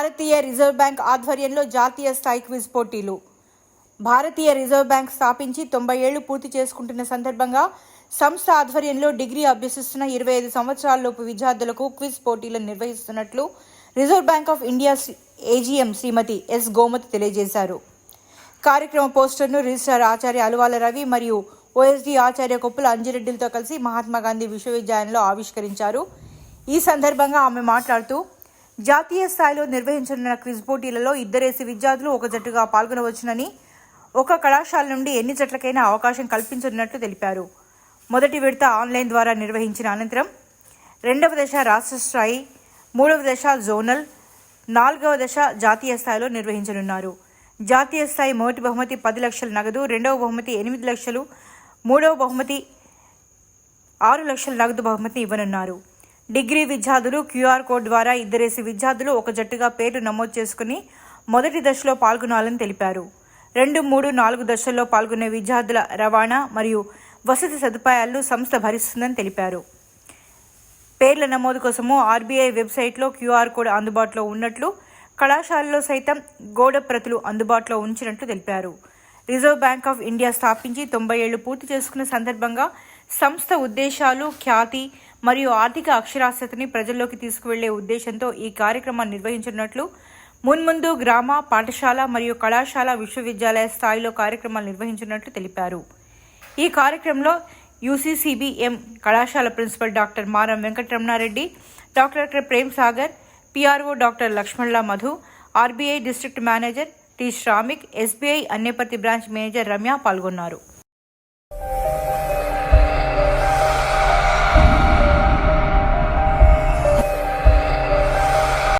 భారతీయ reserve bank ఆధ్వర్యంలో జాతీయ స్థాయి క్విజ్ పోటీలు. భారతీయ రిజర్వ్ బ్యాంక్ స్థాపించి తొంభై ఏళ్ళు పూర్తి చేసుకుంటున్న సందర్భంగా సంస్థ ఆధ్వర్యంలో డిగ్రీ అభ్యసిస్తున్న ఇరవై ఐదు సంవత్సరాలలోపు విద్యార్థులకు క్విజ్ పోటీలను నిర్వహిస్తున్నట్లు Reserve Bank of India AGM Srimathi S Gomathi తెలియజేశారు. కార్యక్రమ పోస్టర్ను రిజిస్ట్రార్ ఆచార్య అలువాల రవి మరియు ఓఎస్డీ ఆచార్య కొప్పుల అంజిరెడ్డిలతో కలిసి మహాత్మా గాంధీ విశ్వవిద్యాలయంలో ఆవిష్కరించారు. ఈ సందర్భంగా ఆమె మాట్లాడుతూ జాతీయ స్థాయిలో నిర్వహించనున్న క్విజ్ పోటీలలో ఇద్దరేసి విద్యార్థులు ఒక జట్టుగా పాల్గొనవచ్చునని ఒక కళాశాల నుండి ఎన్ని జట్లకైనా అవకాశం కల్పించనున్నట్లు తెలిపారు. మొదటి విడత ఆన్లైన్ ద్వారా నిర్వహించిన అనంతరం రెండవ దశ రాష్ట్ర స్థాయి మూడవ దశ జోనల్ నాలుగవ దశ జాతీయ స్థాయిలో నిర్వహించనున్నారు. జాతీయ స్థాయి మొదటి బహుమతి పది లక్షల నగదు రెండవ బహుమతి ఎనిమిది లక్షలు మూడవ బహుమతి ఆరు లక్షల నగదు బహుమతిని ఇవ్వనున్నారు. డిగ్రీ విద్యార్థులు క్యూఆర్ కోడ్ ద్వారా ఇద్దరేసి విద్యార్థులు ఒక జట్టుగా పేర్లు నమోదు చేసుకుని మొదటి దశలో పాల్గొనాలని తెలిపారు. రెండు మూడు నాలుగు దశల్లో పాల్గొనే విద్యార్థుల రవాణా మరియు వసతి సదుపాయాలను సంస్థ భరిస్తుందని తెలిపారు. పేర్ల నమోదు కోసము ఆర్బీఐ వెబ్సైట్లో క్యూఆర్ కోడ్ అందుబాటులో ఉన్నట్లు కళాశాలలో సైతం గోడ ప్రతులు అందుబాటులో ఉంచినట్లు తెలిపారు. రిజర్వ్ బ్యాంక్ ఆఫ్ ఇండియా స్థాపించి తొంభై ఏళ్ళు పూర్తి చేసుకున్న సందర్భంగా సంస్థ ఉద్దేశాలు ఖ్యాతి మరియు ఆర్థిక అక్షరాస్యతని ప్రజల్లోకి తీసుకువెళ్ళే ఉద్దేశంతో ఈ కార్యక్రమాన్ని నిర్వహించనున్నట్లు మున్ముందు గ్రామ పాఠశాల మరియు కళాశాల విశ్వవిద్యాలయ స్థాయిలో కార్యక్రమాలు నిర్వహించినట్లు తెలిపారు. ఈ కార్యక్రమంలో యూసీసీబీఎం కళాశాల principal doctor Maram Venkataramanareddy doctor Prem Sagar PRO doctor లక్ష్మణ్లా Madhu RBI district manager T Shramik SBI Anneparthi branch manager Ramya పాల్గొన్నారు.